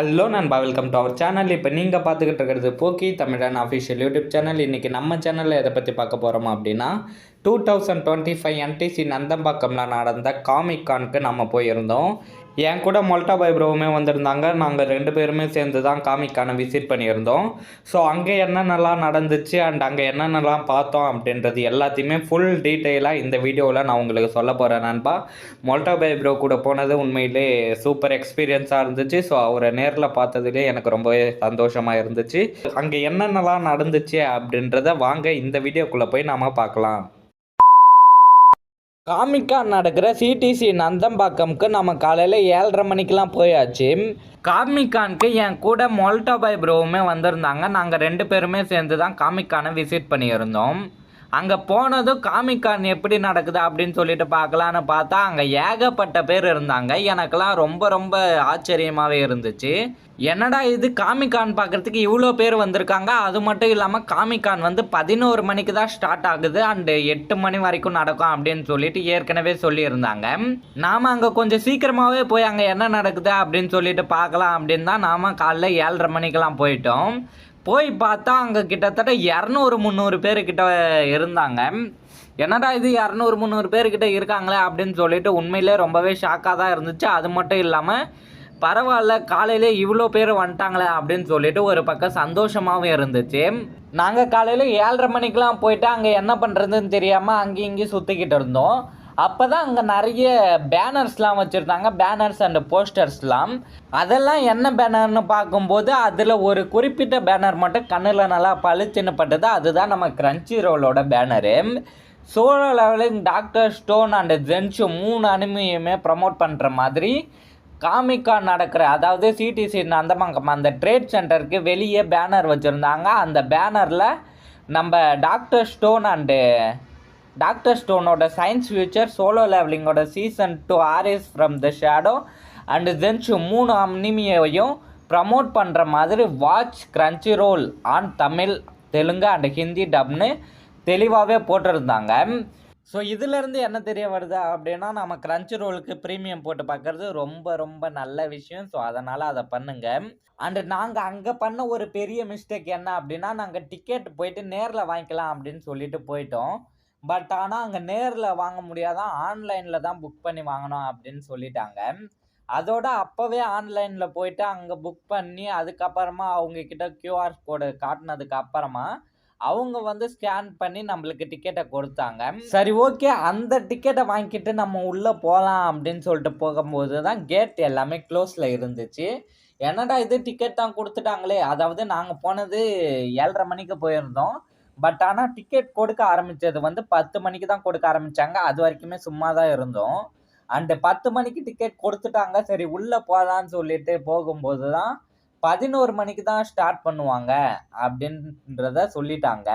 Hello நண்பா welcome to our channel இப்போ நீங்கள் பார்த்துக்கிட்டு இருக்கிறது போக்கி தமிழன் அஃபிஷியல் யூடியூப் சேனல் இன்றைக்கி நம்ம சேனலில் எதை பற்றி பார்க்க போகிறோம் அப்படின்னா two thousand twenty five NTC நந்தம்பாக்கம்ல நடந்த காமிக்கானுக்கு நம்ம போயிருந்தோம். என் கூட மொல்டா பாய் ப்ரோவுமே வந்திருந்தாங்க. நாங்கள் ரெண்டு பேருமே சேர்ந்து தான் காமிக்கான விசிட் பண்ணியிருந்தோம். ஸோ அங்கே என்னென்னலாம் நடந்துச்சு அண்ட் அங்கே என்னென்னலாம் பார்த்தோம் அப்படின்றது எல்லாத்தையுமே ஃபுல் டீட்டெயிலாக இந்த வீடியோவில் நான் உங்களுக்கு சொல்ல போகிறேன் நண்பா. மொல்டா பாய் ப்ரோ கூட போனது உண்மையிலே சூப்பர் எக்ஸ்பீரியன்ஸாக இருந்துச்சு. ஸோ அவரை நேரில் பார்த்ததுலே எனக்கு ரொம்பவே சந்தோஷமாக இருந்துச்சு. அங்கே என்னென்னலாம் நடந்துச்சு அப்படின்றத வாங்க இந்த வீடியோக்குள்ளே போய் நாம் பார்க்கலாம். காமிக்கான் நடக்கிற சிடிசி நந்தம்பாக்கம்க்கு நம்ம காலையில் ஏழரை மணிக்கெலாம் போயாச்சு. காமிக்கானுக்கு என் கூட மொல்டோபாய் ப்ரோவுமே வந்திருந்தாங்க. நாங்கள் ரெண்டு பேருமே சேர்ந்து தான் காமிக்கானை விசிட் பண்ணியிருந்தோம். அங்கே போனதும் காமிக்கான் எப்படி நடக்குது அப்படின்னு சொல்லிட்டு பார்க்கலான்னு பார்த்தா அங்கே ஏகப்பட்ட பேர் இருந்தாங்க. எனக்கெல்லாம் ரொம்ப ரொம்ப ஆச்சரியமாகவே இருந்துச்சு. என்னடா இது காமிக்கான் பார்க்குறதுக்கு இவ்வளோ பேர் வந்திருக்காங்க? அது மட்டும் இல்லாமல் காமிக்கான் வந்து பதினோரு மணிக்கு தான் ஸ்டார்ட் ஆகுது. அண்டு எட்டு மணி வரைக்கும் நடக்கும் அப்படின்னு சொல்லிட்டு ஏற்கனவே சொல்லியிருந்தாங்க. நாம் அங்கே கொஞ்சம் சீக்கிரமாகவே போய் அங்கே என்ன நடக்குது அப்படின்னு சொல்லிட்டு பார்க்கலாம் அப்படின்னு தான் நாம் காலைல ஏழரை மணிக்கெல்லாம் போயிட்டோம். போய் பார்த்தா அங்கே கிட்டத்தட்ட இரநூறு முந்நூறு பேர்கிட்ட இருந்தாங்க. என்னடா இது இரநூறு முந்நூறு பேர்கிட்ட இருக்காங்களே அப்படின்னு சொல்லிட்டு உண்மையிலே ரொம்பவே ஷாக்காக தான் இருந்துச்சு. அது மட்டும் இல்லாமல் பரவாயில்ல காலையிலே இவ்வளோ பேர் வந்துட்டாங்களே அப்படின்னு சொல்லிட்டு ஒரு பக்கம் சந்தோஷமாகவும் இருந்துச்சு. நாங்கள் காலையில் ஏழரை மணிக்கெலாம் போயிட்டு அங்கே என்ன பண்ணுறதுன்னு தெரியாமல் அங்கேயும் இங்கேயும் சுற்றிக்கிட்டு இருந்தோம். அப்போ தான் அங்கே நிறைய பேனர்ஸ்லாம் வச்சுருந்தாங்க. பேனர்ஸ் அண்ட் போஸ்டர்ஸ்லாம் அதெல்லாம் என்ன பேனர்னு பார்க்கும்போது அதில் ஒரு குறிப்பிட்ட பேனர் மட்டும் கண்ணில் நல்லா பளிச்சுன்னு பட்டது. அதுதான் நம்ம கிரன்ச்சி ரோலோட banner Solo Leveling Doctor Stone and Zenshu மூணு அனிமையுமே ப்ரமோட் பண்ணுற மாதிரி காமிக்கா நடக்கிற அதாவது சிடிசி நந்தமங்கம் அந்த ட்ரேட் சென்டருக்கு வெளியே பேனர் வச்சுருந்தாங்க. அந்த பேனரில் நம்ம டாக்டர் ஸ்டோன் அண்டு டாக்டர் ஸ்டோனோட science future Solo லெவலிங்கோட season two arise from the shadow and Zenshu மூணு அனிமியையும் ப்ரமோட் பண்ணுற மாதிரி watch Crunchyroll on Tamil Telugu and Hindi டப்னு தெளிவாகவே போட்டிருந்தாங்க. ஸோ இதிலேருந்து என்ன தெரிய வருது அப்படின்னா நம்ம க்ரன்ச் ரோலுக்கு ப்ரீமியம் போட்டு பார்க்குறது ரொம்ப ரொம்ப நல்ல விஷயம். ஸோ அதனால் அதை பண்ணுங்கள் அண்டு நாங்கள் அங்கே பண்ண ஒரு பெரிய மிஸ்டேக் என்ன அப்படின்னா நாங்கள் டிக்கெட் போயிட்டு நேரில் வாங்கிக்கலாம் அப்படின்னு சொல்லிட்டு போயிட்டோம். பட் ஆனால் அங்கே நேரில் வாங்க முடியாதான் ஆன்லைனில் தான் புக் பண்ணி வாங்கணும் அப்படின்னு சொல்லிட்டாங்க. அதோட அப்போவே ஆன்லைனில் போயிட்டு அங்கே புக் பண்ணி அதுக்கப்புறமா அவங்கக்கிட்ட கியூஆர் கோடு காட்டினதுக்கு அப்புறமா அவங்க வந்து ஸ்கேன் பண்ணி நம்மளுக்கு டிக்கெட்டை கொடுத்தாங்க. சரி ஓகே அந்த டிக்கெட்டை வாங்கிட்டு நம்ம உள்ளே போகலாம் அப்படின்னு சொல்லிட்டு போகும்போது தான் கேட் எல்லாமே க்ளோஸில் இருந்துச்சு. என்னடா இது டிக்கெட் தான் கொடுத்துட்டாங்களே? அதாவது நாங்கள் போனது ஏழரை மணிக்கு போயிருந்தோம். பட் ஆனால் டிக்கெட் கொடுக்க ஆரம்பித்தது வந்து பத்து மணிக்கு தான் கொடுக்க ஆரம்பித்தாங்க அது வரைக்குமே சும்மா தான் இருந்தோம். அண்டு பத்து மணிக்கு டிக்கெட் கொடுத்துட்டாங்க. சரி உள்ளே போகலான்னு சொல்லிட்டு போகும்போது தான் பதினோரு மணிக்கு தான் ஸ்டார்ட் பண்ணுவாங்க அப்படின்றத சொல்லிட்டாங்க.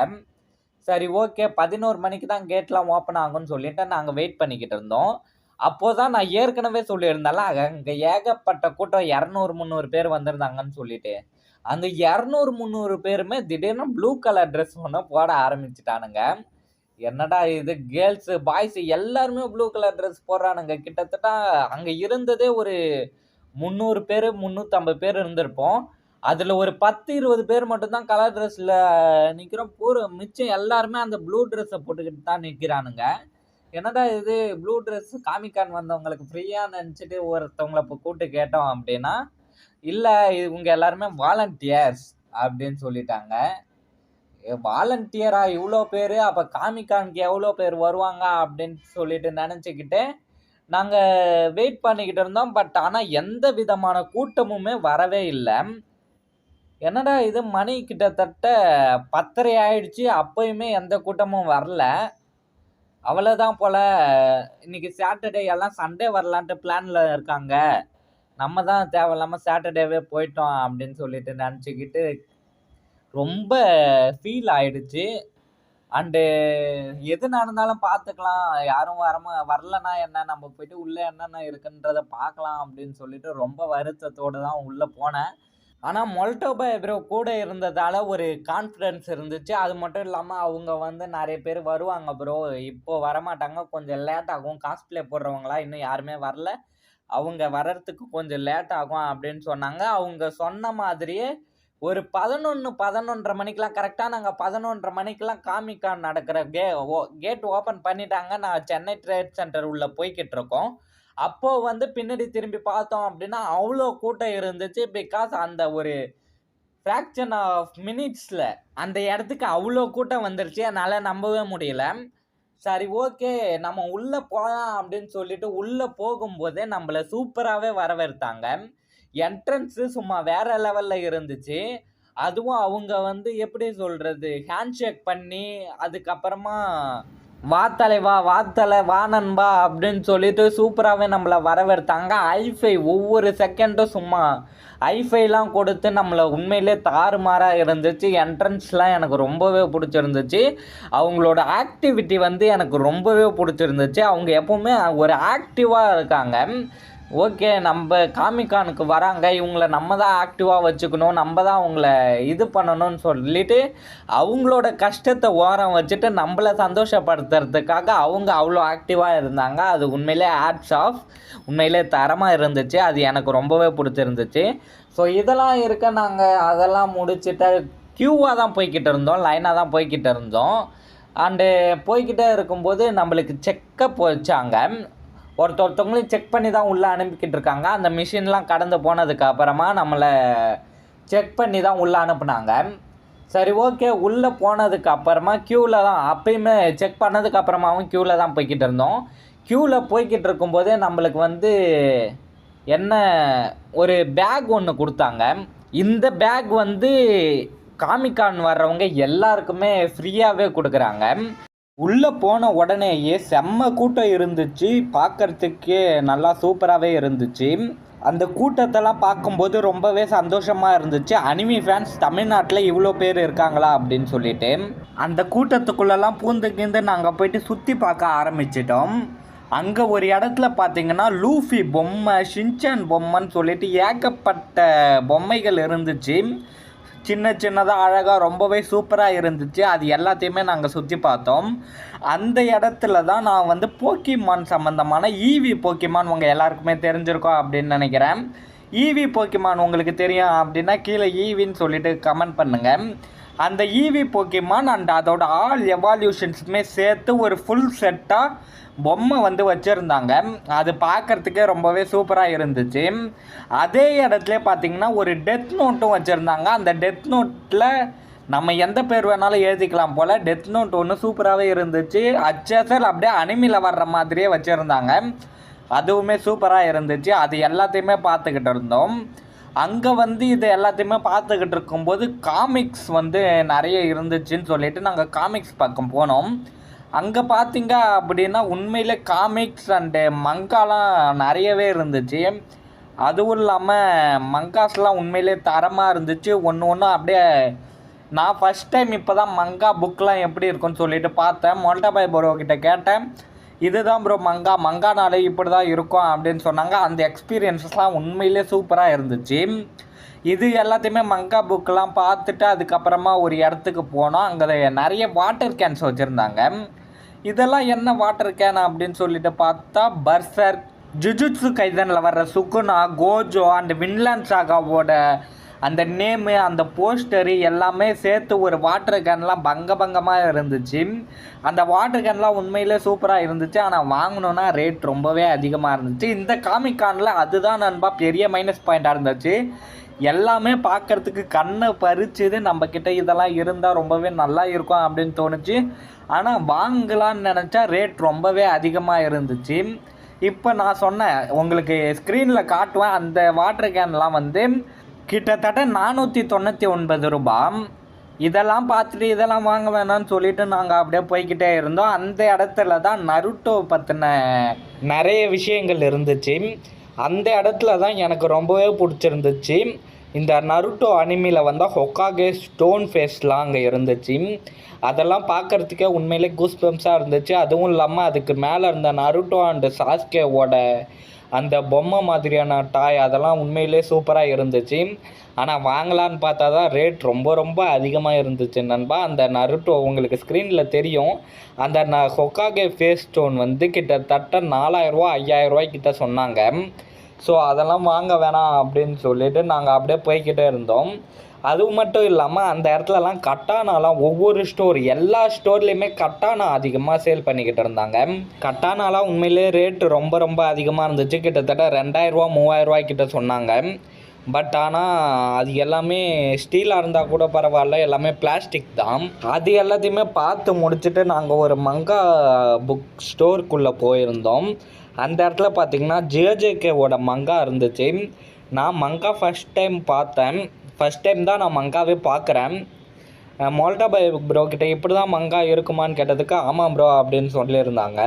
சரி ஓகே பதினோரு மணிக்கு தான் கேட்லாம் ஓப்பன் ஆகும்னு சொல்லிட்டு நாங்கள் வெயிட் பண்ணிக்கிட்டு இருந்தோம். அப்போது தான் நான் ஏற்கனவே சொல்லியிருந்தால அங்கே ஏகப்பட்ட கூட்டம் இரநூறு முந்நூறு பேர் வந்திருந்தாங்கன்னு சொல்லிட்டு. அந்த இரநூறு முந்நூறு பேருமே திடீர்னு ப்ளூ கலர் ட்ரெஸ் ஒன்று போட ஆரம்பிச்சிட்டானுங்க. என்னடா இது கேர்ள்ஸு பாய்ஸு எல்லாருமே ப்ளூ கலர் ட்ரெஸ் போடுறானுங்க. கிட்டத்தட்ட அங்கே இருந்ததே ஒரு முந்நூறு பேர் முந்நூற்றம்பது பேர் இருந்திருப்போம். அதில் ஒரு பத்து இருபது பேர் மட்டும்தான் கலர் ட்ரெஸ்ஸில் நிற்கிறோம் பூரா மிச்சம் எல்லாருமே அந்த ப்ளூ ட்ரெஸ்ஸை போட்டுக்கிட்டு தான் நிற்கிறானுங்க என்னடா இது ப்ளூ ட்ரெஸ் காமிக்கான் வந்தவங்களுக்கு ஃப்ரீயாக நினச்சிட்டு ஒருத்தவங்களை இப்போ கூப்பிட்டு கேட்டோம் அப்படின்னா இல்லை இவங்க எல்லாருமே வாலண்டியர்ஸ் அப்படின்னு சொல்லிட்டாங்க. வாலண்டியரா இவ்வளோ பேர்? அப்போ காமிக்கானுக்கு எவ்வளோ பேர் வருவாங்க அப்படின்னு சொல்லிட்டு நினச்சிக்கிட்டு நாங்கள் வெயிட் பண்ணிக்கிட்டு இருந்தோம். பட் ஆனால் எந்த விதமான கூட்டமுமே வரவே இல்லை. என்னடா இது மணி கிட்டத்தட்ட பத்தரை ஆயிடுச்சு. அப்போயுமே எந்த கூட்டமும் வரல. அவ்வளோதான் போல். இன்னைக்கு சாட்டர்டே எல்லாம் சண்டே வரலான்ட்டு பிளானில் இருக்காங்க. நம்ம தான் தேவையில்லாமல் சாட்டர்டேவே போயிட்டோம் அப்படின்னு சொல்லிட்டு நினச்சிக்கிட்டு ரொம்ப ஃபீல் ஆயிடுச்சு. அண்டு எது நடந்தாலும் பார்த்துக்கலாம். யாரும் வரமா வரலனா என்ன? நம்ம போயிட்டு உள்ளே என்னென்ன இருக்குன்றத பார்க்கலாம் அப்படின்னு சொல்லிட்டு ரொம்ப வருத்தத்தோடு தான் உள்ளே போனேன். ஆனால் மொல்டோபா ப்ரோ கூட இருந்ததால் ஒரு கான்ஃபிடென்ஸ் இருந்துச்சு. அது மட்டும் இல்லாமல் அவங்க வந்து நிறைய பேர் வருவாங்க ப்ரோ இப்போ வரமாட்டாங்க. கொஞ்சம் லேட் ஆகும். காஸ்ட்லே போடுறவங்களா இன்னும் யாருமே வரல. அவங்க வர்றதுக்கு கொஞ்சம் லேட் ஆகும் அப்படின்னு சொன்னாங்க. அவங்க சொன்ன மாதிரியே ஒரு பதினொன்று பதினொன்றரை மணிக்கெலாம் கரெக்டாக நாங்கள் பதினொன்றரை மணிக்கெலாம் காமிக்கான் நடக்கிற கே ஓ கேட் ஓப்பன் பண்ணிட்டாங்க. நான் சென்னை ட்ரேட் சென்டர் உள்ளே போய்கிட்டு இருக்கோம். அப்போது வந்து பின்னாடி திரும்பி பார்த்தோம் அப்படின்னா அவ்வளோ கூட்டம் இருந்துச்சு. பிகாஸ் அந்த ஒரு ஃப்ராக்ஷன் ஆஃப் மினிட்ஸில் அந்த இடத்துக்கு அவ்வளோ கூட்டம் வந்துருச்சு. என்னால் நம்பவே முடியல. சரி ஓகே நம்ம உள்ளே போகலாம் அப்படின்னு சொல்லிட்டு உள்ளே போகும்போதே நம்மளை சூப்பராகவே வரவேற்றாங்க என்ட்ரன்ஸு சும்மா வேறு லெவலில் இருந்துச்சு. அதுவும் அவங்க வந்து எப்படி சொல்கிறது ஹேண்ட்ஷேக் பண்ணி அதுக்கப்புறமா வா வாத்தலை வானன்பா வா அப்படின்னு சொல்லிட்டு சூப்பராகவே நம்மளை வரவேற்றாங்க. ஐஃபை ஒவ்வொரு செகண்டும் சும்மா ஐஃபைலாம் கொடுத்து நம்மளை உண்மையிலே தாறுமாறாக இருந்துச்சு. என்ட்ரன்ஸ்லாம் எனக்கு ரொம்பவே பிடிச்சிருந்துச்சு. அவங்களோட ஆக்டிவிட்டி வந்து எனக்கு ரொம்பவே பிடிச்சிருந்துச்சு. அவங்க எப்போவுமே ஒரு ஆக்டிவாக இருக்காங்க. ஓகே நம்ம காமிக்கானுக்கு வராங்க. இவங்கள நம்ம தான் ஆக்டிவாக வச்சுக்கணும். நம்ம தான் அவங்கள இது பண்ணணும்னு சொல்லிட்டு அவங்களோட கஷ்டத்தை ஓரம் வச்சுட்டு நம்மளை சந்தோஷப்படுத்துறதுக்காக அவங்க அவ்வளோ ஆக்டிவாக இருந்தாங்க. அது உண்மையிலே ஆட்ஸ் ஆஃப் உண்மையிலே தரமாக இருந்துச்சு. அது எனக்கு ரொம்பவே பிடிச்சிருந்துச்சு. ஸோ இதெல்லாம் இருக்க நாங்கள் அதெல்லாம் முடிச்சுட்டு க்யூவாக தான் போய்கிட்டு இருந்தோம். லைனாக தான் போய்கிட்டு இருந்தோம். அண்டு போய்கிட்டே இருக்கும்போது நம்மளுக்கு செக்கப் வச்சாங்க. ஒருத்த ஒருத்தவங்களையும் செக் பண்ணி தான் உள்ளே அனுப்பிக்கிட்டு இருக்காங்க. அந்த மிஷின்லாம் கடந்து போனதுக்கு அப்புறமா நம்மளை செக் பண்ணி தான் உள்ளே அனுப்புனாங்க. சரி ஓகே உள்ளே போனதுக்கு அப்புறமா க்யூவில் தான் அப்பயுமே செக் பண்ணதுக்கு அப்புறமாவும் க்யூவில் தான் போய்கிட்டு இருந்தோம். க்யூவில் போய்கிட்டு இருக்கும்போதே நம்மளுக்கு வந்து என்ன ஒரு பேக் ஒன்று கொடுத்தாங்க. இந்த பேக் வந்து காமிக்கான் வர்றவங்க எல்லாருக்குமே ஃப்ரீயாகவே கொடுக்குறாங்க. உள்ளே போன உடனேயே செம்ம கூட்டம் இருந்துச்சு. பார்க்கறதுக்கே நல்லா சூப்பராகவே இருந்துச்சு. அந்த கூட்டத்தெல்லாம் பார்க்கும்போது ரொம்பவே சந்தோஷமாக இருந்துச்சு. அனிமி ஃபேன்ஸ் தமிழ்நாட்டில் இவ்வளோ பேர் இருக்காங்களா அப்படின்னு சொல்லிட்டு. அந்த கூட்டத்துக்குள்ளெல்லாம் பூந்து கீந்து நாங்கள் போயிட்டு சுற்றி பார்க்க ஆரம்பிச்சிட்டோம். அங்கே ஒரு இடத்துல பார்த்தீங்கன்னா லூஃபி பொம்மை ஷின்சான் பொம்மைன்னு சொல்லிட்டு ஏகப்பட்ட பொம்மைகள் இருந்துச்சு. சின்ன சின்னதாக அழகாக ரொம்பவே சூப்பராக இருந்துச்சு. அது எல்லாத்தையுமே நாங்கள் சுற்றி பார்த்தோம். அந்த இடத்துல தான் நான் வந்து போக்கிமான் சம்மந்தமான ஈவி போக்கிமான் உங்கள் எல்லாருக்குமே தெரிஞ்சிருக்கோம் அப்படின்னு நினைக்கிறேன். ஈவி போக்கிமான் உங்களுக்கு தெரியும் அப்படின்னா கீழே ஈவின்னு சொல்லிட்டு கமெண்ட் பண்ணுங்கள் அந்த ஈவி போக்கிமான் அண்ட் அதோட ஆல் எவால்யூஷன்ஸுமே சேர்த்து ஒரு ஃபுல் செட்டாக பொம்மை வந்து வச்சுருந்தாங்க. அது பார்க்குறதுக்கே ரொம்பவே சூப்பராக இருந்துச்சு. அதே இடத்துல பார்த்தீங்கன்னா ஒரு டெத் நோட்டும் வச்சுருந்தாங்க. அந்த டெத் நோட்டில் நம்ம எந்த பேர் வேணாலும் எழுதிக்கலாம் போல். டெத் நோட் ஒன்று சூப்பராகவே இருந்துச்சு. அச்சசல் அப்படியே அனிமியில் வர்ற மாதிரியே வச்சுருந்தாங்க. அதுவுமே சூப்பராக இருந்துச்சு. அது எல்லாத்தையுமே பார்த்துக்கிட்டு இருந்தோம். அங்கே வந்து இது எல்லாத்தையுமே பார்த்துக்கிட்டு இருக்கும்போது காமிக்ஸ் வந்து நிறைய இருந்துச்சுன்னு சொல்லிட்டு நாங்கள் காமிக்ஸ் பக்கம் போனோம். அங்கே பார்த்தீங்க அப்படின்னா உண்மையிலே காமிக்ஸ் அண்டு மங்காலாம் நிறையவே இருந்துச்சு. அதுவும் இல்லாமல் மங்காஸ்லாம் உண்மையிலே தரமாக இருந்துச்சு. ஒன்று ஒன்று அப்படியே நான் ஃபஸ்ட் டைம் இப்போ தான் மங்கா புக்கெலாம் எப்படி இருக்குன்னு சொல்லிட்டு பார்த்தேன். மொல்டாபாய் ப்ரோ கேட்டேன். இதுதான் ப்ரோ மங்கா. மங்கானாலே இப்படி தான் இருக்கும் அப்படின்னு சொன்னாங்க. அந்த எக்ஸ்பீரியன்ஸஸ்லாம் உண்மையிலே சூப்பராக இருந்துச்சு. இது எல்லாத்தையுமே மங்கா புக்கெலாம் பார்த்துட்டு அதுக்கப்புறமா ஒரு இடத்துக்கு போனோம். அங்கே நிறைய வாட்டர் கேன்ஸ் வச்சுருந்தாங்க. இதெல்லாம் என்ன வாட்டர் கேன் அப்படின்னு சொல்லிட்டு பார்த்தா பர்சர் ஜுஜுட்ஸு கைதனில் வர்ற சுகுனா கோஜோ அண்ட் வின்லாண்ட் சாகாவோட அந்த நேமு அந்த போஸ்டரு எல்லாமே சேர்த்து ஒரு வாட்டர் கேன்லாம் பங்க பங்கமாக இருந்துச்சு. அந்த வாட்டர் கேன்லாம் உண்மையிலே சூப்பராக இருந்துச்சு. ஆனால் வாங்கணுன்னா ரேட் ரொம்பவே அதிகமாக இருந்துச்சு. இந்த காமிக் கானில் அதுதான் நண்பா பெரிய மைனஸ் பாயிண்ட்டாக இருந்துச்சு. எல்லாமே பார்க்கறதுக்கு கண்ணை பறிச்சுது நம்மக்கிட்ட இதெல்லாம் இருந்தால் ரொம்பவே நல்லா இருக்கும் அப்படின்னு தோணுச்சு. ஆனால் வாங்கலான்னு நினச்சா ரேட் ரொம்பவே அதிகமாக இருந்துச்சு. இப்போ நான் சொன்னேன் உங்களுக்கு ஸ்க்ரீனில் காட்டுவேன். அந்த வாட்டர் கேன்லாம் வந்து கிட்டத்தட்ட நானூற்றி தொண்ணூற்றி ஒன்பது ரூபாய் இதெல்லாம் பார்த்துட்டு இதெல்லாம் வாங்க வேணாம்னு சொல்லிட்டு நாங்கள் அப்படியே போய்கிட்டே இருந்தோம். அந்த இடத்துல தான் நருட்டோ பற்றின நிறைய விஷயங்கள் இருந்துச்சு. அந்த இடத்துல தான் எனக்கு ரொம்பவே பிடிச்சிருந்துச்சு. இந்த நருட்டோ அனிமியில் வந்தால் ஹொக்காகே ஸ்டோன் ஃபேஸ்லாம் அங்கே இருந்துச்சு. அதெல்லாம் பார்க்கறதுக்கே உண்மையிலே கூஸ் பம்ஸாக இருந்துச்சு. அதுவும் இல்லாமல் அதுக்கு மேலே இருந்த நருட்டோ அண்டு சாஸ்கேவோட அந்த பொம்மை மாதிரியான டாய் அதெல்லாம் உண்மையிலே சூப்பராக இருந்துச்சு. ஆனால் வாங்கலான்னு பார்த்தா தான் ரேட் ரொம்ப ரொம்ப அதிகமாக இருந்துச்சு நண்பா. அந்த நருட்டோ உங்களுக்கு ஸ்க்ரீனில் தெரியும். அந்த ந ஹொக்காகே ஃபேஸ் ஸ்டோன் வந்து கிட்டத்தட்ட நாலாயிரரூவா ஐயாயிரரூவாய்க்கிட்ட சொன்னாங்க. ஸோ அதெல்லாம் வாங்க வேணாம் அப்படின்னு சொல்லிட்டு நாங்கள் அப்படியே போய்க்கிட்டே இருந்தோம். அது மட்டும் இல்லாமல் அந்த இடத்துலலாம் கட்டானாலாம் ஒவ்வொரு ஸ்டோர் எல்லா ஸ்டோர்லேயுமே கட்டானா அதிகமாக சேல் பண்ணிக்கிட்டு இருந்தாங்க. கட்டானாலாம் உண்மையிலே ரேட்டு ரொம்ப ரொம்ப அதிகமாக இருந்துச்சு. கிட்டத்தட்ட ரெண்டாயிரரூவா மூவாயிரரூவா கிட்ட சொன்னாங்க. பட் ஆனால் அது எல்லாமே ஸ்டீலாக இருந்தால் கூட பரவாயில்ல. எல்லாமே பிளாஸ்டிக் தான். அது எல்லாத்தையுமே பார்த்து முடிச்சுட்டு நாங்கள் ஒரு மங்கா புக் ஸ்டோருக்குள்ளே போயிருந்தோம். அந்த இடத்துல பார்த்தீங்கன்னா ஜேஜேகேவோட மங்கா இருந்துச்சு. நான் மங்கா ஃபஸ்ட் டைம் பார்த்தேன். ஃபஸ்ட் டைம் தான் நான் மங்காவே பார்க்குறேன். மோல்டா பை ப்ரோ கிட்ட இப்படி தான் மங்கா இருக்குமான்னு கேட்டதுக்கு ஆமாம் ப்ரோ அப்படின்னு சொல்லியிருந்தாங்க.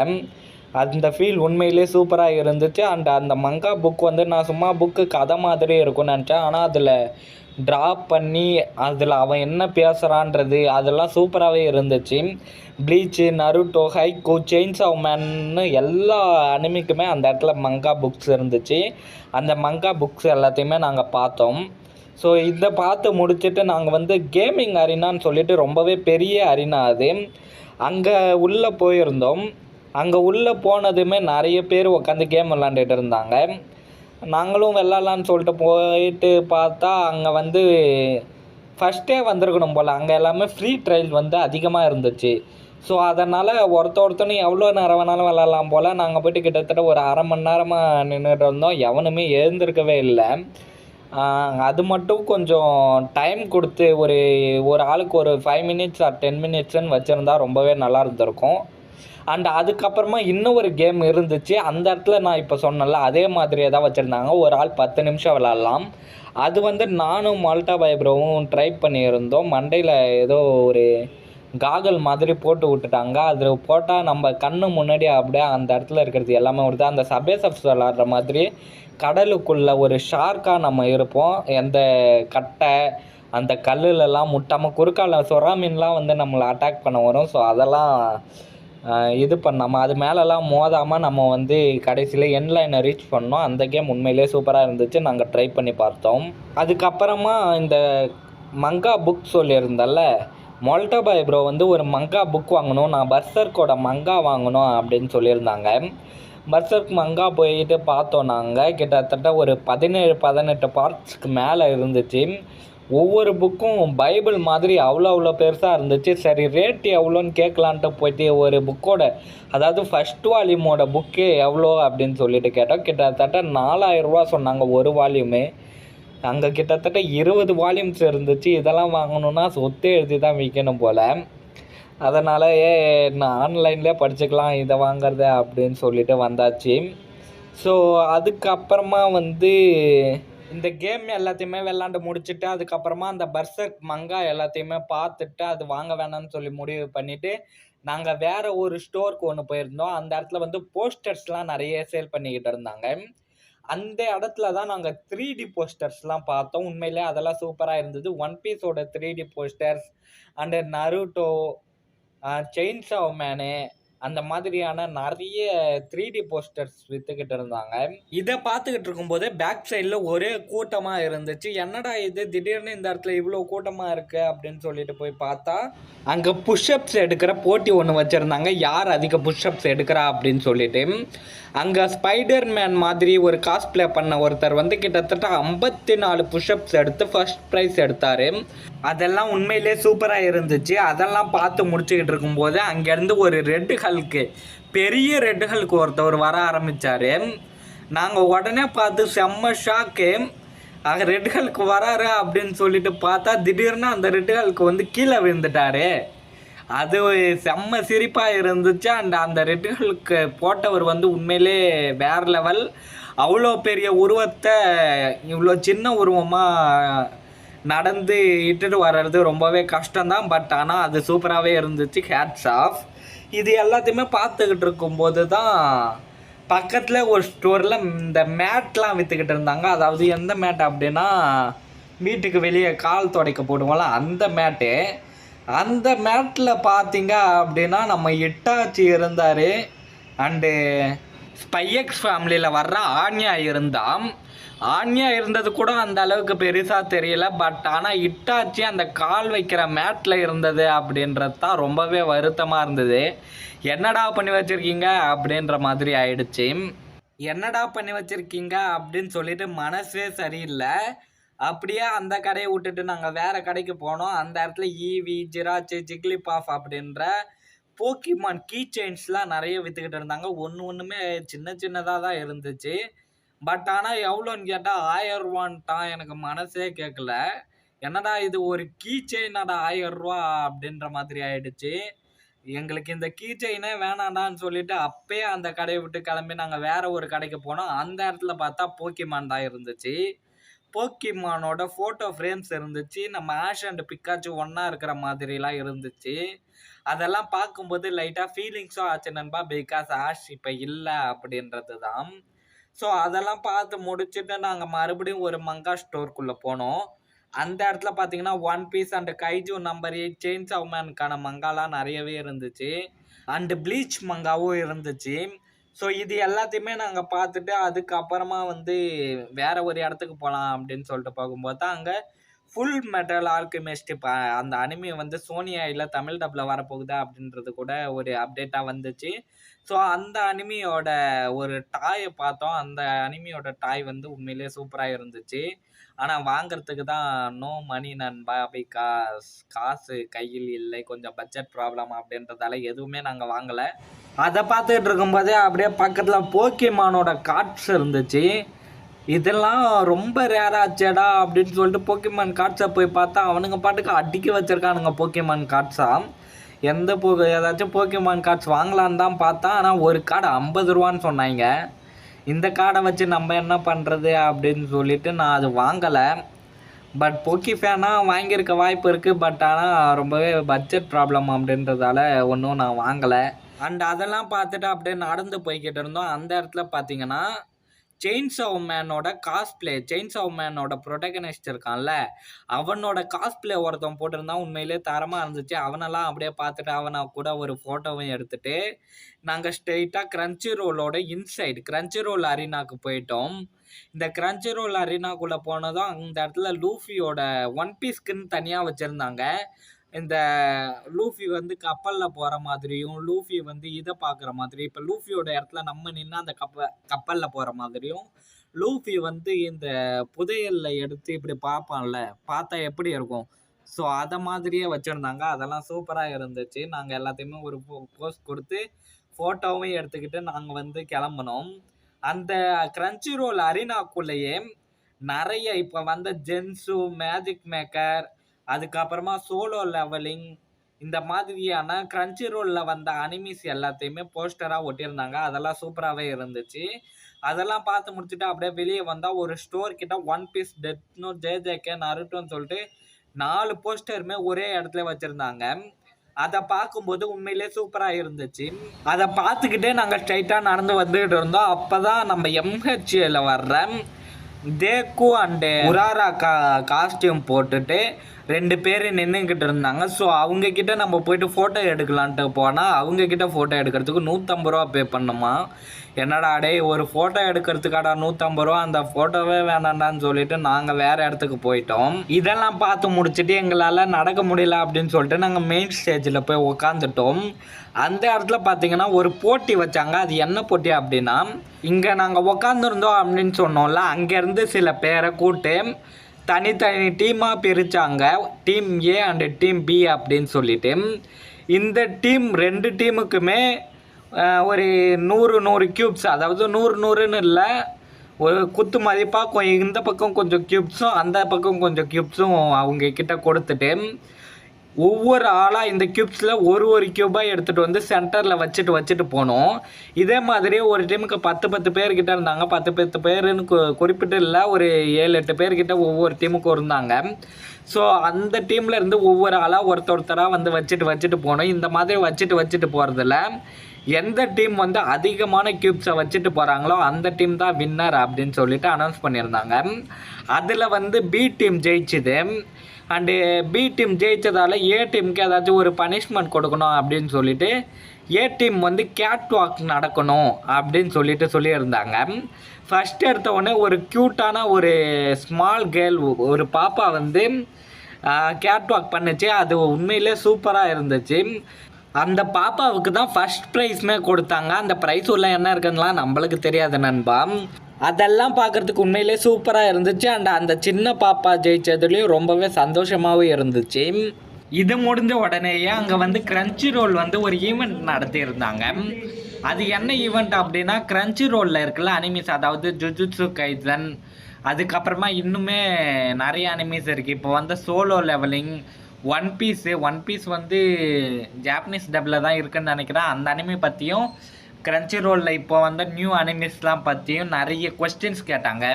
அந்த ஃபீல் உண்மையிலே சூப்பராக இருந்துச்சு. அண்ட் அந்த மங்கா புக் வந்து நான் சும்மா புக்கு கதை மாதிரி இருக்கும்னு நினச்சேன். ஆனால் அதில் ட்ரா பண்ணி அதில் அவன் என்ன பேசுகிறான்றது அதெல்லாம் சூப்பராகவே இருந்துச்சு. Bleach Naruto Haikyuu Chainsaw மேன்னு எல்லா அனிமிக்குமே அந்த இடத்துல மங்கா புக்ஸ் இருந்துச்சு. அந்த மங்கா புக்ஸ் எல்லாத்தையுமே நாங்கள் பார்த்தோம். ஸோ இதை பார்த்து முடிச்சுட்டு நாங்கள் வந்து கேமிங் அரினான்னு சொல்லிட்டு ரொம்பவே பெரிய அரினா அது. அங்கே உள்ளே போயிருந்தோம். அங்கே உள்ளே போனதுமே நிறைய பேர் உட்காந்து கேம் விளாண்டுட்டு இருந்தாங்க. நாங்களும் விளாட்லான்னு சொல்லிட்டு போயிட்டு பார்த்தா அங்கே வந்து ஃபஸ்ட்டே வந்திருக்கணும் போல். அங்கே எல்லாமே ஃப்ரீ ட்ரையல் வந்து அதிகமாக இருந்துச்சு. ஸோ அதனால் ஒருத்த ஒருத்தனும் எவ்வளோ நேரம் வேணாலும் விளாட்லாம் போல். நாங்கள் போயிட்டு கிட்டத்தட்ட ஒரு அரை மணி நேரமாக நின்றுட்டு இருந்தோம். எவனுமே எழுந்திருக்கவே இல்லை. அது மட்டும் கொஞ்சம் டைம் கொடுத்து ஒரு ஒரு ஆளுக்கு ஒரு ஃபைவ் மினிட்ஸ் ஆர் டென் மினிட்ஸ்ன்னு வச்சுருந்தா ரொம்பவே நல்லா இருந்திருக்கும். அண்ட் அதுக்கப்புறமா இன்னும் ஒரு கேம் இருந்துச்சு. அந்த இடத்துல நான் இப்போ சொன்னல அதே மாதிரியே தான் வச்சுருந்தாங்க. ஒரு ஆள் பத்து நிமிஷம் விளாட்லாம் அது வந்து நானும் மால்டா பைப்ரோவும் ட்ரை பண்ணியிருந்தோம். மண்டையில் ஏதோ ஒரு காகல் மாதிரி போட்டு விட்டுட்டாங்க. அதில் போட்டால் நம்ம கண்ணு முன்னாடி அப்படியே அந்த இடத்துல இருக்கிறது எல்லாமே வருது அந்த சபேசப்ஸ் விளாட்ற மாதிரி கடலுக்குள்ள ஒரு ஷார்க்காக நம்ம இருப்போம். எந்த கட்டை அந்த கல்லுலலாம் முட்டாமல் குறுக்கால சொரா மீன்லாம் வந்து நம்மளை அட்டாக் பண்ண வரும். ஸோ அதெல்லாம் இது பண்ணாமல் அது மேலெல்லாம் மோதாமல் நம்ம வந்து கடைசியில் என் லைனை ரீச் பண்ணோம். அந்த கேம் உண்மையிலே சூப்பராக இருந்துச்சு. நாங்கள் ட்ரை பண்ணி பார்த்தோம். அதுக்கப்புறமா இந்த மங்கா புக் சொல்லியிருந்தேன்ல மொல்டபாய் ப்ரோ வந்து ஒரு மங்கா புக் வாங்கணும். நான் பர்சர்கோட மங்கா வாங்கணும் அப்படின்னு சொல்லியிருந்தாங்க. மர்சருக்கு மங்கா போயிட்டு பார்த்தோம் நாங்கள் கிட்டத்தட்ட ஒரு பதினேழு பதினெட்டு பார்ட்ஸ்க்கு மேலே இருந்துச்சு. ஒவ்வொரு புக்கும் பைபிள் மாதிரி அவ்வளோ அவ்வளோ பெருசாக இருந்துச்சு. சரி ரேட் எவ்வளோன்னு கேட்கலான்ட்டு போயிட்டு ஒரு புக்கோட அதாவது ஃபஸ்ட் வால்யூமோட புக்கே எவ்வளோ அப்படின்னு சொல்லிட்டு கேட்டோம். கிட்டத்தட்ட நாலாயிரரூவா சொன்னாங்க ஒரு வால்யூமு அங்கே கிட்டத்தட்ட இருபது வால்யூம்ஸ் இருந்துச்சு. இதெல்லாம் வாங்கணுன்னா சொத்து எழுதி தான் விற்கணும் போல். அதனால் நான் ஆன்லைன்லேயே படிச்சுக்கலாம் இதை வாங்குறத அப்படின்னு சொல்லிட்டு வந்தாச்சு. ஸோ அதுக்கப்புறமா வந்து இந்த கேம் எல்லாத்தையுமே விளாண்டு முடிச்சுட்டு அதுக்கப்புறமா அந்த பர்சர்க் மங்கா எல்லாத்தையுமே பார்த்துட்டு அது வாங்க வேணாம்னு சொல்லி முடிவு பண்ணிவிட்டு நாங்கள் வேறு ஒரு ஸ்டோருக்கு ஒன்று போயிருந்தோம். அந்த இடத்துல வந்து போஸ்டர்ஸ்லாம் நிறைய சேல் பண்ணிக்கிட்டு இருந்தாங்க. அந்த இடத்துல தான் நாங்கள் த்ரீ டி போஸ்டர்ஸ்லாம் பார்த்தோம். உண்மையிலே அதெல்லாம் சூப்பராக இருந்தது. ஒன் பீஸோட three D posters and Naruto Chainsaw Man அந்த மாதிரியான நிறைய த்ரீ டி போஸ்டர்ஸ் விற்றுக்கிட்டு இருந்தாங்க. இதை பார்த்துக்கிட்டு இருக்கும்போது பேக் சைடில் ஒரே கூட்டமாக இருந்துச்சு. என்னடா இது? திடீர்னு இந்த இடத்துல இவ்வளோ கூட்டமாக இருக்குது அப்படின்னு சொல்லிட்டு போய் பார்த்தா அங்கே புஷ்அப்ஸ் எடுக்கிற போட்டி ஒன்று வச்சுருந்தாங்க. யார் அதிக புஷ்அப்ஸ் எடுக்கிறா அப்படின்னு சொல்லிட்டு. அங்கே ஸ்பைடர் மேன் மாதிரி ஒரு காஸ்ப்ளே பண்ண ஒருத்தர் வந்து கிட்டத்தட்ட ஐம்பத்தி நாலு புஷ்அப்ஸ் எடுத்து ஃபர்ஸ்ட் ப்ரைஸ் எடுத்தார். அதெல்லாம் உண்மையிலே சூப்பராக இருந்துச்சு. அதெல்லாம் பார்த்து முடிச்சுக்கிட்டு இருக்கும்போது அங்கேருந்து ஒரு ரெட் ஹல்க்கு பெரிய ரெட் ஹல்க்கு ஒருத்தவர் வர ஆரம்பித்தார் நாங்கள் உடனே பார்த்து செம்ம ஷாக்கு அங்கே ரெட் ஹல்க்கு வராரு அப்படின்னு சொல்லிட்டு பார்த்தா திடீர்னு அந்த ரெட் ஹல்க்கு வந்து கீழே விழுந்துட்டாரு. அது செம்ம சிரிப்பாக இருந்துச்சு. அண்ட் அந்த ரெட்டுகளுக்கு போட்டவர் வந்து உண்மையிலே வேற லெவல் அவ்வளோ பெரிய உருவத்தை இவ்வளோ சின்ன உருவமாக நடந்து இட்டுட்டு வர்றது ரொம்பவே கஷ்டம்தான். பட் ஆனால் அது சூப்பராகவே இருந்துச்சு. ஹேட்ஸ் ஆஃப் இது எல்லாத்தையுமே பார்த்துக்கிட்டு இருக்கும்போது தான் பக்கத்தில் ஒரு ஸ்டோரில் இந்த மேட்லாம் விற்றுக்கிட்டு இருந்தாங்க. அதாவது எந்த மேட் அப்படின்னா வீட்டுக்கு வெளியே கால் துடைக்க போடுவோம்ல அந்த மேட்டு அந்த மேட்டில் பார்த்தீங்க அப்படின்னா நம்ம இட்டாச்சி இருந்தார். அண்டு ஸ்பைஎக்ஸ் ஃபேமிலியில் வர்ற ஆன்யா இருந்தாம். ஆன்யா இருந்தது கூட அந்த அளவுக்கு பெருசாக தெரியல. பட் ஆனால் இட்டாச்சி அந்த கால் வைக்கிற மேட்டில் இருந்தது அப்படின்றது தான் ரொம்பவே வருத்தமாக இருந்தது. என்னடா பண்ணி வச்சுருக்கீங்க அப்படின்ற மாதிரி ஆயிடுச்சு. என்னடா பண்ணி வச்சுருக்கீங்க அப்படின்னு சொல்லிட்டு மனசே சரியில்லை. அப்படியே அந்த கடையை விட்டுட்டு நாங்கள் வேற கடைக்கு போனோம். அந்த இடத்துல ஈவி ஜிராச்சு ஜிக்லி பாஃப் அப்படின்ற போக்கிமான் கீ செயின்ஸ்லாம் நிறைய விற்றுக்கிட்டு இருந்தாங்க. ஒன்று ஒன்றுமே சின்ன சின்னதாக தான் இருந்துச்சு. பட் ஆனால் எவ்வளோன்னு கேட்டால் ஆயிரம் ரூபான்ட்டான் எனக்கு மனசே கேட்கல என்னடா இது ஒரு கீ செயினடா ஆயிரம் ரூபா அப்படின்ற மாதிரி ஆயிடுச்சு. எங்களுக்கு இந்த கீ செயினே வேணாண்டான்னு சொல்லிட்டு அப்பயே அந்த கடையை விட்டு கிளம்பி நாங்கள் வேற ஒரு கடைக்கு போனோம். அந்த இடத்துல பார்த்தா போக்கிமான் தான் இருந்துச்சு. போக்கிமானோட ஃபோட்டோ ஃப்ரேம்ஸ் இருந்துச்சு. நம்ம ஆஷ் அண்ட் பிக்காச்சு ஒன்றா இருக்கிற மாதிரிலாம் இருந்துச்சு. அதெல்லாம் பார்க்கும்போது லைட்டாக ஃபீலிங்ஸும் ஆச்சு நண்பா. பிகாஸ் ஆஷ் இப்போ இல்லை அப்படின்றது தான் ஸோ அதெல்லாம் பார்த்து முடிச்சுட்டு நாங்கள் மறுபடியும் ஒரு மங்கா ஸ்டோருக்குள்ளே போனோம். அந்த இடத்துல பார்த்தீங்கன்னா One Piece and Kaiju number eight Chainsaw மேனுக்கான மங்காலாம் நிறையவே இருந்துச்சு. அண்டு ப்ளீச் மங்காவும் இருந்துச்சு. ஸோ இது எல்லாத்தையுமே நாங்கள் பார்த்துட்டு அதுக்கப்புறமா வந்து வேற ஒரு இடத்துக்கு போகலாம் அப்படின்னு சொல்லிட்டு பார்க்கும்போது தான் அங்கே ஃபுல் மெட்டல் ஆல்கமிஸ்ட் இப்போ அந்த அனிமே வந்து சோனியாயில் தமிழ் டப்பில் வரப்போகுதா அப்படின்றது கூட ஒரு அப்டேட்டாக வந்துச்சு. ஸோ அந்த அனிமியோட ஒரு டாயை பார்த்தோம். அந்த அனிமியோட டாய் வந்து உண்மையிலேயே சூப்பராக இருந்துச்சு. ஆனால் வாங்குறதுக்கு தான் நோ மணி நண்பா. பிகாஸ் காசு கையில் இல்லை. கொஞ்சம் பட்ஜெட் ப்ராப்ளம் அப்படின்றதால எதுவுமே நாங்கள் வாங்கலை. அதை பார்த்துக்கிட்டு இருக்கும்போதே அப்படியே பக்கத்தில் போக்கிமானோட கார்ட்ஸ் இருந்துச்சு. இதெல்லாம் ரொம்ப ரேராச்சேடா அப்படின்னு சொல்லிட்டு போக்கிமான் கார்ட்ஸை போய் பார்த்தா அவனுங்க பாட்டுக்கு அடிக்க வச்சுருக்கானுங்க போக்கிமான் கார்ட்ஸா எந்த போ ஏதாச்சும் போக்கிமான் கார்ட்ஸ் வாங்கலான்னு தான் பார்த்தா ஆனால் ஒரு கார்டு ஐம்பது ரூபான்னு சொன்னாங்க. இந்த கார்டை வச்சு நம்ம என்ன பண்ணுறது அப்படின்னு சொல்லிட்டு நான் அது வாங்கலை. பட் போக்கி ஃபேனாக வாங்கியிருக்க வாய்ப்பு இருக்குது பட் ஆனால் ரொம்பவே பட்ஜெட் ப்ராப்ளம் அப்படின்றதால ஒன்றும் நான் வாங்கலை. அண்ட் அதெல்லாம் பார்த்துட்டு அப்படியே நடந்து போய்கிட்டு இருந்தோம். அந்த இடத்துல பார்த்தீங்கன்னா செயின்சாவ் மேனோட காஸ்பிளே செயின்சாவ் மேனோட ப்ரொடகனிஸ்ட் இருக்கான்ல அவனோட காஸ்பிளே ஒருத்தன் போட்டிருந்தான் உண்மையிலே தரமாக இருந்துச்சு. அவனெல்லாம் அப்படியே பார்த்துட்டு அவனை கூட ஒரு ஃபோட்டோவும் எடுத்துட்டு நாங்கள் ஸ்ட்ரெயிட்டாக கிரன்ச்சி ரோலோட இன்சைடு கிரன்ச்சி ரோல் அரினாக்கு போயிட்டோம். இந்த கிரன்ச்சி ரோல் அரினாக்குள்ளே போனதும் அந்த இடத்துல லூஃபியோட ஒன் பீஸ்க்குன்னு தனியாக வச்சுருந்தாங்க. இந்த லூஃபி வந்து கப்பலில் போகிற மாதிரியும் லூஃபி வந்து இதை பார்க்குற மாதிரி இப்போ லூஃபியோட இடத்துல நம்ம நின்று அந்த கப்ப கப்பலில் போகிற மாதிரியும் லூஃபி வந்து இந்த புதையலில் எடுத்து இப்படி பார்ப்பான்ல பார்த்தா எப்படி இருக்கும்? ஸோ அதை மாதிரியே வச்சுருந்தாங்க. அதெல்லாம் சூப்பராக இருந்துச்சு. நாங்கள் எல்லாத்தையுமே ஒரு போஸ்ட் கொடுத்து ஃபோட்டோவும் எடுத்துக்கிட்டு நாங்கள் வந்து கிளம்புனோம். அந்த கிரன்ச்சி ரோல் அரினாக்குள்ளேயே நிறைய இப்போ வந்த ஜென்ஸு மேஜிக் மேக்கர் அதுக்கப்புறமா சோலோ லெவலிங் இந்த மாதிரியான கிரன்ச்சி ரோலில் வந்த அனிமிஸ் எல்லாத்தையுமே போஸ்டராக ஒட்டியிருந்தாங்க. அதெல்லாம் சூப்பராகவே இருந்துச்சு. அதெல்லாம் பார்த்து முடிச்சுட்டு அப்படியே வெளியே வந்தால் ஒரு ஸ்டோர் கிட்ட ஒன் பீஸ் டெட்னோ ஜேஜேகே நருட்டோன்னு சொல்லிட்டு நாலு போஸ்டருமே ஒரே இடத்துல வச்சுருந்தாங்க. அதை பார்க்கும்போது உண்மையிலே சூப்பராக இருந்துச்சு. அதை பார்த்துக்கிட்டே நாங்கள் ஸ்ட்ரைட்டாக நடந்து வந்துக்கிட்டு இருந்தோம். அப்போ தான் நம்ம எம்ஹெச்ஏல வர்ற தேக்கு அண்டு உராரா கா காஸ்டியூம் போட்டுட்டு ரெண்டு பேர் நின்றுக்கிட்டு இருந்தாங்க. ஸோ அவங்கக்கிட்ட நம்ம போயிட்டு ஃபோட்டோ எடுக்கலான்ட்டு போனால் அவங்கக்கிட்ட ஃபோட்டோ எடுக்கிறதுக்கு நூற்றம்பது ரூபா பே பண்ணுமா? என்னடா டே ஒரு ஃபோட்டோ எடுக்கிறதுக்காடா நூற்றம்பது ரூபா அந்த ஃபோட்டோவே வேணாண்டான்னு சொல்லிட்டு நாங்கள் வேறு இடத்துக்கு போயிட்டோம். இதெல்லாம் பார்த்து முடிச்சுட்டு எங்களால் நடக்க முடியல அப்படின்னு சொல்லிட்டு நாங்கள் மெயின் ஸ்டேஜில் போய் உக்காந்துட்டோம். அந்த இடத்துல பார்த்தீங்கன்னா ஒரு போட்டி வச்சாங்க. அது என்ன போட்டி அப்படின்னா இங்கே நாங்கள் உக்காந்துருந்தோம் அப்படின்னு சொன்னோம்ல அங்கேருந்து சில பேரை கூட்டு தனித்தனி டீமாக பிரித்தாங்க team A and team B அப்படின்னு சொல்லிட்டு. இந்த டீம் ரெண்டு டீமுக்குமே ஒரு நூறு நூறு க்யூப்ஸ் அதாவது நூறு நூறுன்னு இல்லை. ஒரு குத்து மதிப்பாக இந்த பக்கம் கொஞ்சம் க்யூப்ஸும் அந்த பக்கம் கொஞ்சம் க்யூப்ஸும் அவங்க கிட்ட கொடுத்துட்டு ஒவ்வொரு ஆளாக இந்த க்யூப்ஸில் ஒரு ஒரு க்யூபாக எடுத்துகிட்டு வந்து சென்டரில் வச்சுட்டு வச்சுட்டு போனோம். இதே மாதிரி ஒரு டீமுக்கு பத்து பத்து பேர்கிட்ட இருந்தாங்க. பத்து பத்து பேருன்னு குறிப்பிட்டு இல்லை ஒரு ஏழு எட்டு பேர்கிட்ட ஒவ்வொரு டீமுக்கும் இருந்தாங்க. ஸோ அந்த டீமில் இருந்து ஒவ்வொரு ஆளாக ஒருத்தர் ஒருத்தராக வந்து வச்சுட்டு வச்சுட்டு போனோம். இந்த மாதிரி வச்சுட்டு வச்சுட்டு போகிறதுல எந்த டீம் வந்து அதிகமான க்யூப்ஸை வச்சுட்டு போகிறாங்களோ அந்த டீம் தான் வின்னர் அப்படின்னு சொல்லிட்டு அனௌன்ஸ் பண்ணியிருந்தாங்க. அதில் வந்து பி டீம் ஜெயிச்சுது. அண்டு பி டீம் ஜெயித்ததால் ஏ டீமுக்கு ஏதாச்சும் ஒரு பனிஷ்மெண்ட் கொடுக்கணும் அப்படின்னு சொல்லிட்டு ஏ டீம் வந்து கேட் வாக் நடக்கணும் அப்படின்னு சொல்லிட்டு சொல்லியிருந்தாங்க. ஃபஸ்ட் எடுத்த உடனே ஒரு க்யூட்டான ஒரு ஸ்மால் கேர்ள் ஒரு பாப்பா வந்து கேட் வாக் பண்ணுச்சு. அது உண்மையிலே சூப்பராக இருந்துச்சு. அந்த பாப்பாவுக்கு தான் ஃபர்ஸ்ட் ப்ரைஸ்மே கொடுத்தாங்க. அந்த ப்ரைஸ் உள்ள என்ன இருக்குன்னுலாம் நம்மளுக்கு தெரியாது நண்பா. அதெல்லாம் பார்க்கறதுக்கு உண்மையிலே சூப்பராக இருந்துச்சு. அண்ட் அந்த சின்ன பாப்பா ஜெயிச்சதுலேயும் ரொம்பவே சந்தோஷமாகவும் இருந்துச்சு. இது முடிஞ்ச உடனேயே அங்கே வந்து கிரன்ச்சி ரோல் வந்து ஒரு ஈவெண்ட் நடத்தியிருந்தாங்க. அது என்ன ஈவெண்ட் அப்படின்னா கிரன்ச்சி ரோலில் இருக்குல்ல அனிமிஸ் அதாவது ஜுஜுட்சு கைசன் அதுக்கப்புறமா இன்னுமே நிறைய அனிமீஸ் இருக்குது இப்போ வந்து Solo Leveling One Piece One Piece வந்து ஜாப்பனீஸ் டப்பில் தான் இருக்குன்னு நினைக்கிறேன். அந்த அனிமி பற்றியும் கிரன்ச்சி ரோலில் இப்போ வந்து நியூ அனிமிஸ்லாம் பற்றியும் நிறைய கொஸ்டின்ஸ் கேட்டாங்க.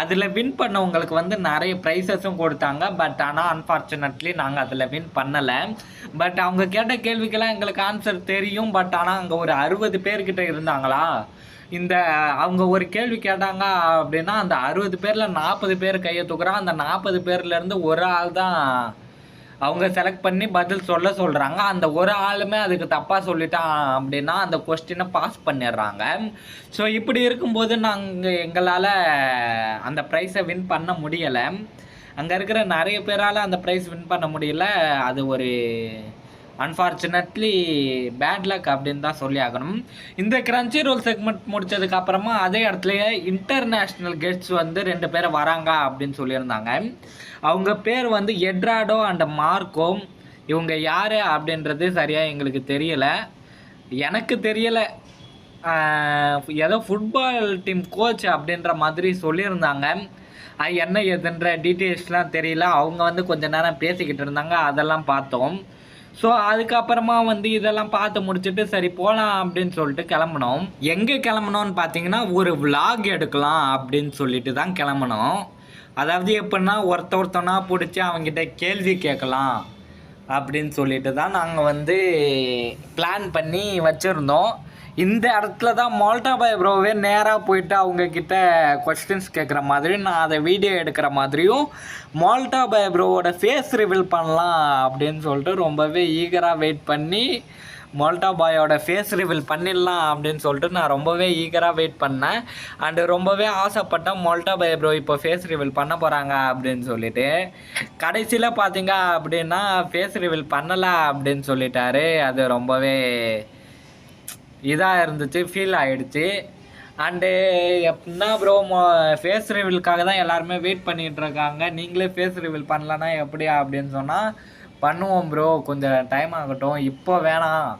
அதில் வின் பண்ணவங்களுக்கு வந்து நிறைய ப்ரைஸஸும் கொடுத்தாங்க. பட் ஆனால் அன்ஃபார்ச்சுனேட்லி நாங்கள் அதில் வின் பண்ணலை. பட் அவங்க கேட்ட கேள்விக்கெல்லாம் எங்களுக்கு ஆன்சர் தெரியும். பட் ஆனால் அங்கே ஒரு அறுபது பேர்கிட்ட இருந்தாங்களா? இந்த அவங்க ஒரு கேள்வி கேட்டாங்க அப்படின்னா அந்த அறுபது பேரில் நாற்பது பேர் கையை தூக்குறான் அந்த நாற்பது பேர்லேருந்து ஒரு ஆள் தான் அவங்க செலக்ட் பண்ணி பதில் சொல்ல சொல்கிறாங்க அந்த ஒரு ஆளுமே அதுக்கு தப்பாக சொல்லிட்டான் அப்படின்னா அந்த கொஸ்டினை பாஸ் பண்ணிடுறாங்க. ஸோ இப்படி இருக்கும்போது நாங்கள் எங்களால் அந்த ப்ரைஸை வின் பண்ண முடியலை. அங்கே இருக்கிற நிறைய பேரால் அந்த ப்ரைஸ் வின் பண்ண முடியல. அது ஒரு அன்ஃபார்ச்சுனேட்லி பேட் லக் அப்படின்னு தான் சொல்லி ஆகணும். இந்த கிரன்ச்சி ரோல் செக்மெண்ட் முடிச்சதுக்கு அப்புறமா அதே இடத்துலயே இன்டர்நேஷ்னல் கெஸ்ட்ஸ் வந்து ரெண்டு பேர் வராங்க அப்படின்னு சொல்லியிருந்தாங்க. அவங்க பேர் வந்து எட்ராடோ அண்ட் மார்க்கோ. இவங்க யார் அப்படின்றது சரியாக எங்களுக்கு தெரியலை. எனக்கு தெரியலை. ஏதோ ஃபுட்பால் டீம் கோச் அப்படின்ற மாதிரி சொல்லியிருந்தாங்க. என்ன எதுன்ற டீட்டெயில்ஸ்லாம் தெரியல. அவங்க வந்து கொஞ்ச நேரம் பேசிக்கிட்டு இருந்தாங்க. அதெல்லாம் பார்த்தோம். ஸோ அதுக்கப்புறமா வந்து இதெல்லாம் பார்த்து முடிச்சுட்டு சரி போகலாம் அப்படின்னு சொல்லிட்டு கிளம்புனோம். எங்கே கிளம்புனோம்னு பார்த்தீங்கன்னா ஒரு விலாக் எடுக்கலாம் அப்படின்னு சொல்லிட்டு தான் கிளம்புனோம். அதாவது எப்படின்னா ஒருத்த ஒருத்தனா பிடிச்சி அவங்ககிட்ட கேள்வி கேட்கலாம் அப்படின்னு சொல்லிட்டு தான் நாங்கள் வந்து பிளான் பண்ணி வச்சுருந்தோம். இந்த இடத்துல தான் மால்டா பாய் ப்ரோவே நேராக போயிட்டு அவங்கக்கிட்ட கொஸ்டின்ஸ் கேட்குற மாதிரி நான் அதை வீடியோ எடுக்கிற மாதிரியும் மால்டா பாய் ப்ரோவோட ஃபேஸ் ரிவீல் பண்ணலாம் அப்படின்னு சொல்லிட்டு ரொம்பவே ஈகராக வெயிட் பண்ணி மால்டா பாயோட ஃபேஸ் ரிவீல் பண்ணிடலாம் அப்படின்னு சொல்லிட்டு நான் ரொம்பவே ஈகராக வெயிட் பண்ணேன். அண்டு ரொம்பவே ஆசைப்பட்டேன் மால்டா பாய் ப்ரோ இப்போ ஃபேஸ் ரிவீல் பண்ண போகிறாங்க அப்படின்னு சொல்லிட்டு. கடைசியில் பார்த்தீங்க அப்படின்னா ஃபேஸ் ரிவீல் பண்ணலை அப்படின்னு சொல்லிட்டாரு. அது ரொம்பவே இதாக இருந்துச்சு ஃபீல் ஆகிடுச்சு அண்டு எப்படின்னா ப்ரோ ஃபேஸ் ரிவீலுக்காக தான் எல்லாருமே வெயிட் பண்ணிகிட்டு இருக்காங்க. நீங்களே ஃபேஸ் ரிவீல் பண்ணலன்னா எப்படியா அப்படின்னு சொன்னால் பண்ணுவோம் ப்ரோ கொஞ்சம் டைம் ஆகட்டும். இப்போ வேணாம்.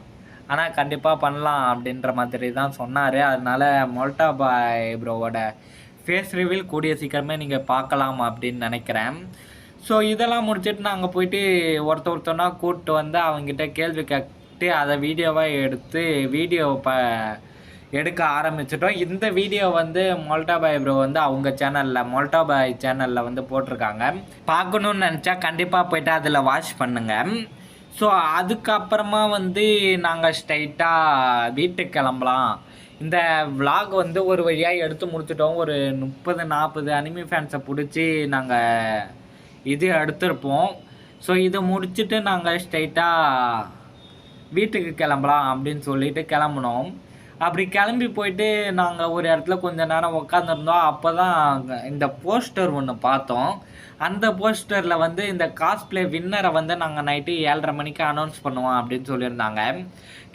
ஆனால் கண்டிப்பாக பண்ணலாம் அப்படின்ற மாதிரி தான் சொன்னார். அதனால மொல்டா பாய் ப்ரோவோட ஃபேஸ் ரிவீல் கூடிய சீக்கிரமே நீங்கள் பார்க்கலாம் அப்படின்னு நினைக்கிறேன். ஸோ இதெல்லாம் முடிச்சுட்டு நாங்கள் போயிட்டு ஒருத்த ஒருத்தனா கூப்பிட்டு வந்து அவங்ககிட்ட கேள்வி கே கேட்டு அதை வீடியோவாக எடுத்து வீடியோ ப எடுக்க ஆரம்பிச்சிட்டோம். இந்த வீடியோ வந்து மொல்டா பாய் ப்ரோ வந்து அவங்க சேனலில் மொல்டா பாய் சேனலில் வந்து போட்டிருக்காங்க. பார்க்கணுன்னு நினச்சா கண்டிப்பாக போயிட்டு அதில் வாட்ச் பண்ணுங்கள் ஸோ அதுக்கப்புறமா வந்து நாங்கள் ஸ்ட்ரைட்டாக வீட்டுக்கு கிளம்பலாம். இந்த விலாக் வந்து ஒரு வழியாக எடுத்து முடிச்சிட்டோம். ஒரு முப்பது நாற்பது அனிமி ஃபேன்ஸை பிடிச்சி நாங்கள் இது எடுத்திருப்போம். ஸோ இதை முடிச்சுட்டு நாங்கள் ஸ்ட்ரைட்டாக வீட்டுக்கு கிளம்பலாம் அப்படின்னு சொல்லிட்டு கிளம்புனோம். அப்படி கிளம்பி போயிட்டு நாங்கள் ஒரு இடத்துல கொஞ்ச நேரம் உட்காந்துருந்தோம் அப்போ தான் இந்த போஸ்டர் ஒன்று பார்த்தோம். அந்த போஸ்டரில் வந்து இந்த காஸ்ப்ளே வின்னரை வந்து நாங்கள் நைட்டு ஏழரை மணிக்கு அனௌன்ஸ் பண்ணுவோம் அப்படின்னு சொல்லியிருந்தாங்க.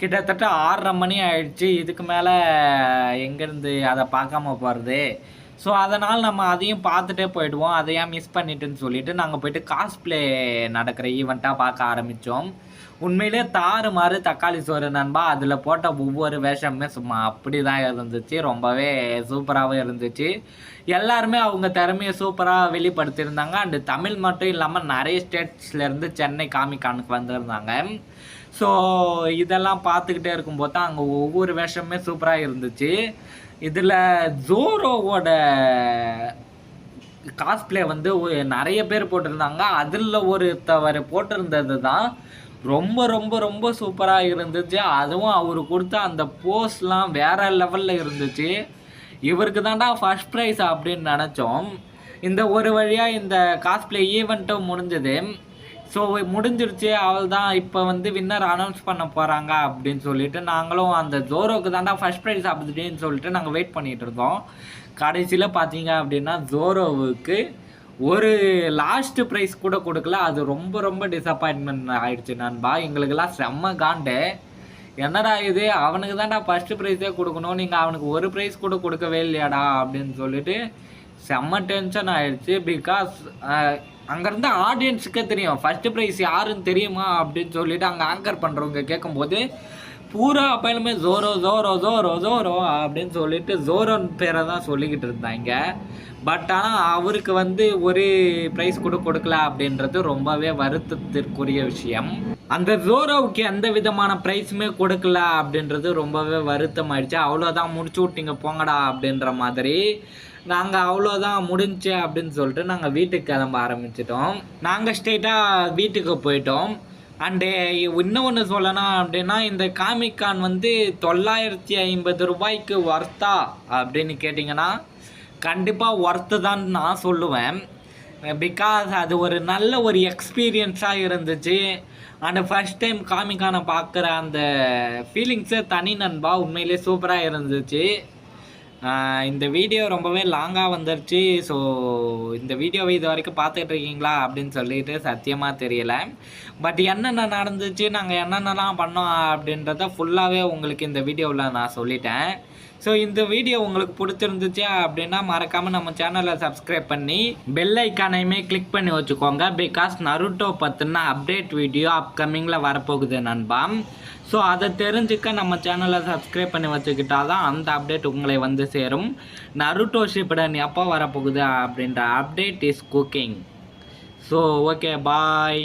கிட்டத்தட்ட ஆறரை மணி ஆயிடுச்சு. இதுக்கு மேலே எங்கேருந்து அதை பார்க்காம போகிறது ஸோ அதனால் நம்ம அதையும் பார்த்துட்டே போயிடுவோம். அதையே மிஸ் பண்ணிட்டுன்னு சொல்லிட்டு நாங்கள் போயிட்டு காஸ்ப்ளே நடக்கிற ஈவெண்ட்டாக பார்க்க ஆரம்பித்தோம் உண்மையிலே தாறு மாறு தக்காளி சோறு நண்பா அதில் போட்ட ஒவ்வொரு வேஷமுமே சும்மா அப்படி தான் இருந்துச்சு. ரொம்பவே சூப்பராகவும் இருந்துச்சு. எல்லாருமே அவங்க திறமையை சூப்பராக வெளிப்படுத்தியிருந்தாங்க. அண்டு தமிழ் மட்டும் இல்லாமல் நிறைய ஸ்டேட்ஸ்லேருந்து சென்னை காமிக்கானுக்கு வந்திருந்தாங்க. ஸோ இதெல்லாம் பார்த்துக்கிட்டே இருக்கும்போது தான் அங்கே ஒவ்வொரு வேஷமுமே சூப்பராக இருந்துச்சு. இதில் ஜோரோவோட காஸ்ப்ளே வந்து நிறைய பேர் போட்டிருந்தாங்க. அதில் ஒருத்தவர் போட்டிருந்தது தான் ரொம்ப ரொம்ப ரொம்ப சூப்பராக இருந்துச்சு. அதுவும் அவர் கொடுத்த அந்த போஸ்ட்லாம் வேற லெவலில் இருந்துச்சு. இவருக்கு தான்டா ஃபர்ஸ்ட் ப்ரைஸ் அப்படின்னு நினச்சோம். இந்த ஒரு வழியாக இந்த காஸ்ப்ளே ஈவெண்ட்டும் முடிஞ்சது. ஸோ முடிஞ்சிருச்சு. அவள் தான் இப்போ வந்து வின்னர் அனௌன்ஸ் பண்ண போகிறாங்க அப்படின்னு சொல்லிட்டு நாங்களும் அந்த ஜோரோக்கு தாண்டா ஃபர்ஸ்ட் ப்ரைஸ் அப்படின்னு சொல்லிட்டு நாங்கள் வெயிட் பண்ணிகிட்டு இருந்தோம். கடைசியில் பார்த்தீங்க அப்படின்னா ஜோரோவுக்கு ஒரு லாஸ்ட் ப்ரைஸ் கூட கொடுக்கல. அது ரொம்ப ரொம்ப டிசப்பாயின்மெண்ட் ஆயிடுச்சு. நண்பா எங்களுக்கெல்லாம் செம்ம காண்டு. என்னடா இது? அவனுக்கு தான்டா ஃபஸ்ட்டு ப்ரைஸே கொடுக்கணும். நீங்கள் அவனுக்கு ஒரு ப்ரைஸ் கூட கொடுக்கவே இல்லையாடா அப்படின்னு சொல்லிட்டு செம்ம டென்ஷன் ஆயிடுச்சு. பிகாஸ் அங்கேருந்து ஆடியன்ஸுக்கே தெரியும். ஃபஸ்ட்டு ப்ரைஸ் யாருன்னு தெரியுமா அப்படின்னு சொல்லிட்டு அங்கே ஆங்கர் பண்ணுறவங்க கேட்கும்போது பூரா அப்பயிலுமே ஜோரோ ஜோரோ ஜோரோ ஜோரோ அப்படின்னு சொல்லிட்டு ஜோரோன் பேரை தான் சொல்லிக்கிட்டு இருந்தாங்க. பட் ஆனால் அவருக்கு வந்து ஒரு ப்ரைஸ் கூட கொடுக்கல அப்படின்றது ரொம்பவே வருத்தத்திற்குரிய விஷயம். அந்த ஜோரோவுக்கு எந்த விதமான ப்ரைஸுமே கொடுக்கல அப்படின்றது ரொம்பவே வருத்தம் ஆயிடுச்சு அவ்வளோதான் முடிச்சு விட்டீங்க போங்கடா அப்படின்ற மாதிரி. நாங்கள் அவ்வளோதான் முடிஞ்சு அப்படின்னு சொல்லிட்டு நாங்கள் வீட்டுக்கு கிளம்ப ஆரம்பிச்சிட்டோம். நாங்கள் ஸ்ட்ரெயிட்டாக வீட்டுக்கு போயிட்டோம். அண்டு இன்னும் ஒன்று சொல்லணும் அப்படின்னா இந்த காமிக்கான் வந்து தொள்ளாயிரத்தி ஐம்பது ரூபாய்க்கு ஒர்த்தா அப்படின்னு கேட்டிங்கன்னா கண்டிப்பாக ஒர்த்து தான் நான் சொல்லுவேன். பிகாஸ் அது ஒரு நல்ல ஒரு எக்ஸ்பீரியன்ஸாக இருந்துச்சு. அண்ட் ஃபர்ஸ்ட் டைம் காமிக்கான பார்க்குற அந்த ஃபீலிங்ஸே தனி நண்பா உண்மையிலே சூப்பராக இருந்துச்சு. இந்த வீடியோ ரொம்பவே லாங்காக வந்துருச்சு. ஸோ இந்த வீடியோவை இது வரைக்கும் பார்த்துட்டு இருக்கீங்களா? அப்படின்னு சொல்லிட்டு சத்தியமாக தெரியலை. பட் என்னென்ன நடந்துச்சு நாங்கள் என்னென்னலாம் பண்ணோம் அப்படின்றத ஃபுல்லாகவே உங்களுக்கு இந்த வீடியோவில் நான் சொல்லிட்டேன். ஸோ இந்த வீடியோ உங்களுக்கு பிடிச்சிருந்துச்சு அப்படின்னா மறக்காமல் நம்ம சேனலை சப்ஸ்கிரைப் பண்ணி பெல் ஐக்கானையுமே கிளிக் பண்ணி வச்சுக்கோங்க. பிகாஸ் நருட்டோ பற்றின அப்டேட் வீடியோ அப்கமிங்கில் வரப்போகுது நண்பாம் ஸோ அதை தெரிஞ்சுக்க நம்ம சேனலை சப்ஸ்கிரைப் பண்ணி வச்சுக்கிட்டா தான் அந்த அப்டேட் உங்களை வந்து சேரும். நருட்டோ ஷிப்டன் எப்போ வரப்போகுது அப்படின்ற update is cooking so okay bye